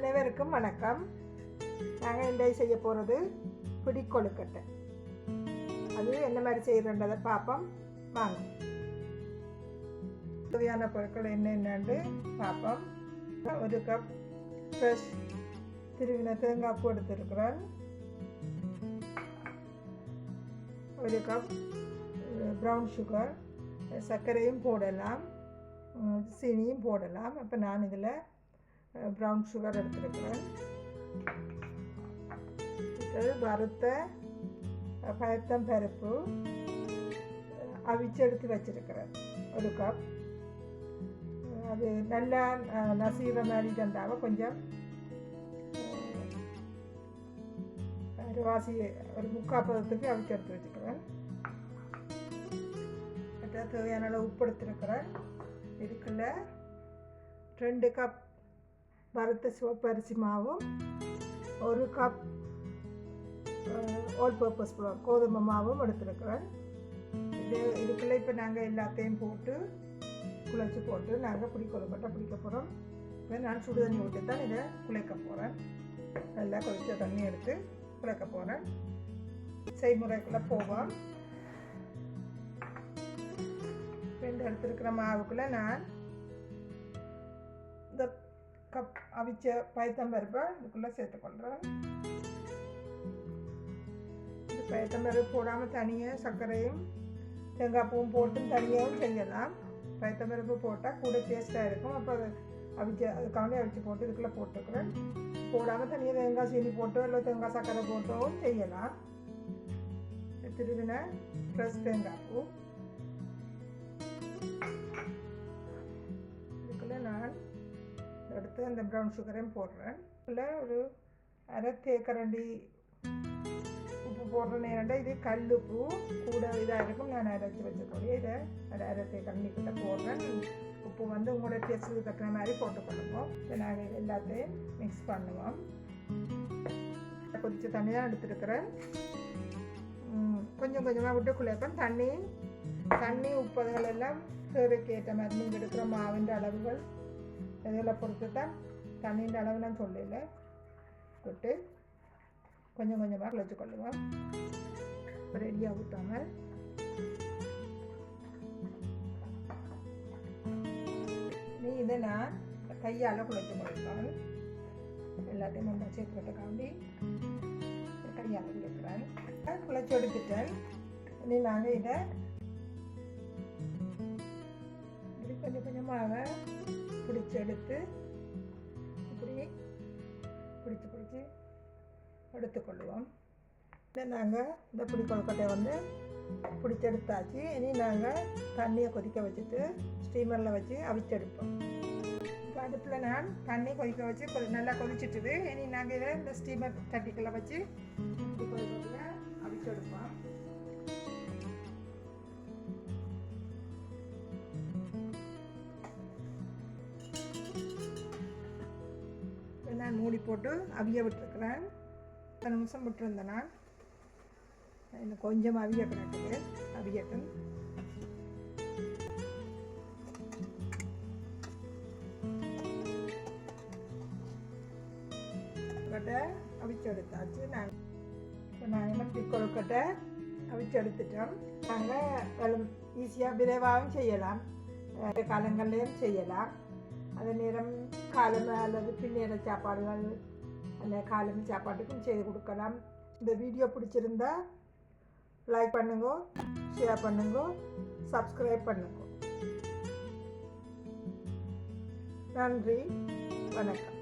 அனைவருக்கும் வணக்கம். நாங்கள் இன்றைய செய்ய போகிறது பிடி கொழுக்கட்டை அது என்ன மாதிரி செய்கிறன்றதை பார்ப்போம் வாங்க. தேவையான பொருட்கள் என்னென்னு பார்ப்போம் ஒரு கப் ஃப்ரெஷ் திருவின தேங்காய் பூ எடுத்துருக்குறேன். ஒரு கப் ப்ரௌன் சுகர் சர்க்கரையும் போடலாம். சீனியும் போடலாம். அப்போ நான் இதில் ப்ரௌன் சுகர் எடுத்துருக்கிறேன். இது வறுத்த பயத்தம் பருப்பு அவிச்செடுத்து அவிச்சு எடுத்து வச்சிருக்கிறேன். ஒரு கப் அது நல்லா நசுகிற நசீர மாதிரி தந்தாவ கொஞ்சம் வாசி ஒரு முக்கால் பதத்துக்கு அவிச்சு எடுத்து வச்சுக்கிறேன். தேவையான அளவு உப்பு எடுத்துருக்கிறேன். இதுக்குள்ள ரெண்டு கப் வறுத்த சிவப்பரிசி மாவும் ஒரு கப் ஆல் பர்பஸ் கோதுமை மாவும் எடுத்துருக்குறேன். இது இதுக்குள்ளே இப்போ நாங்கள் எல்லாத்தையும் போட்டு குழைச்சி போட்டு நாங்கள் பிடி கொழுக்கட்டை பிடிக்க போகிறோம் இப்போ நான் சுடு தண்ணி ஊற்றி தான் இதை குழைக்க போகிறேன் நல்லா கொதிச்ச தண்ணி எடுத்து குழைக்க போகிறேன் செய்முறைக்குள்ளே போவோம். ரெண்டு எடுத்துருக்கிற மாவுக்குள்ளே நான் இந்த கப் அவிச்ச பயத்தம்பருப்பை இதுக்குள்ளே சேர்த்துக்கொள்கிறேன் இந்த பயத்தம்பருப்பு போடாமல் தனியாக சர்க்கரையும் தேங்காய் பூவும் போட்டு தனியாகவும் செய்யலாம். பயத்தம்பருப்பு போட்டால் கூட டேஸ்ட்டாக இருக்கும். அப்போ அது அவிச்ச அதுக்காண்டி அவிச்சு போட்டு இதுக்குள்ளே போட்டுக்கிறேன். போடாமல் தனியாக தேங்காய் சீனி போட்டோ இல்லை தேங்காய் சர்க்கரை போட்டோவும் செய்யலாம். திருவினை ஃப்ரெஷ் தேங்காய் பூ. சேர்த்து அந்த ப்ரௌன் சுகரையும் போடுறேன். இல்லை ஒரு அரை தேக்கரண்டி உப்பு போடுற நேரம்டா இது கல் உப்பு கூட இதாக இருக்கும். நான் அரைச்சி வச்சுக்கோங்க இதை அரை அரை தேக்கரண்டிக்கிட்ட போடுறேன். உப்பு வந்து உங்களோட டேஸ்ட்டுக்கு தக்கிற மாதிரி போட்டுக்கொள்ளுவோம் இப்போ நாங்கள் எல்லாத்தையும் மிக்ஸ் பண்ணுவோம். கொதிச்ச தண்ணி தான் எடுத்துருக்கிறேன். கொஞ்சம் கொஞ்சமாக விட்டு குழைப்பேன். தண்ணி தண்ணி உப்புகள் எல்லாம் தேவைக்கேற்ற மாதிரி நீங்கள் எடுக்கிற மாவின் அளவுகள். இதெல்லாம் பொறுத்து தான் தண்ணியின் அளவுலாம் சொல்லல. போட்டு கொஞ்சம் கொஞ்சமாக குழைச்சி கொள்ளுவோம். ரெடியாக ஊற்றாமல் நீ இதை நான் கையால் குழைச்சி கொடுப்பேன் எல்லாத்தையும் ஒன்றா காண்டி கையால் குழைக்கிறேன். குழைச்சி எடுத்துட்டேன். இனி நாங்கள் இதை கொஞ்சம் கொஞ்சமாக பிடிச்சி எடுத்து இப்படி பிடிச்சி பிடிச்சி எடுத்துக்கொள்வோம். இதை நாங்கள் இந்த புளி கொழுக்கட்டையை வந்து பிடிச்சி எடுத்தாச்சு. இனி நாங்கள் தண்ணியை கொதிக்க வச்சுட்டு ஸ்டீமரில் வச்சு அவிச்செடுப்போம். இப்போ அடுப்பில் நான் தண்ணி கொதிக்க வச்சு நல்லா கொதிச்சுட்டுது. இனி நாங்கள் இதை இந்த ஸ்டீமர் தட்டிக்கெல்லாம் வச்சு கொதிக்க மூடி போட்டு அவிய விட்டுருக்குறேன். பத்து நிமிஷம் விட்டுருந்தேன் நான். இன்னும் கொஞ்சம் அவிய கிடக்குது. அவியட்டும். கொழுக்கட்டை அவிச்சு எடுத்தாச்சு. நாங்கள் இப்போ நாங்கள் இப்படி கொழுக்கட்டை அவிச்சு எடுத்துட்டோம். நாங்கள் ஈஸியாக விரைவாகவும் செய்யலாம். அஹ் காலங்கள்லேயும் செய்யலாம். அதே நேரம் காலம் அல்லது பின்னேற சாப்பாடுகள் அந்த காலம் சாப்பாட்டுக்கும் செய்து கொடுக்கலாம் இந்த வீடியோ பிடிச்சிருந்தா லைக் பண்ணுங்க ஷேர் பண்ணுங்க சப்ஸ்கிரைப் பண்ணுங்க நன்றி வணக்கம்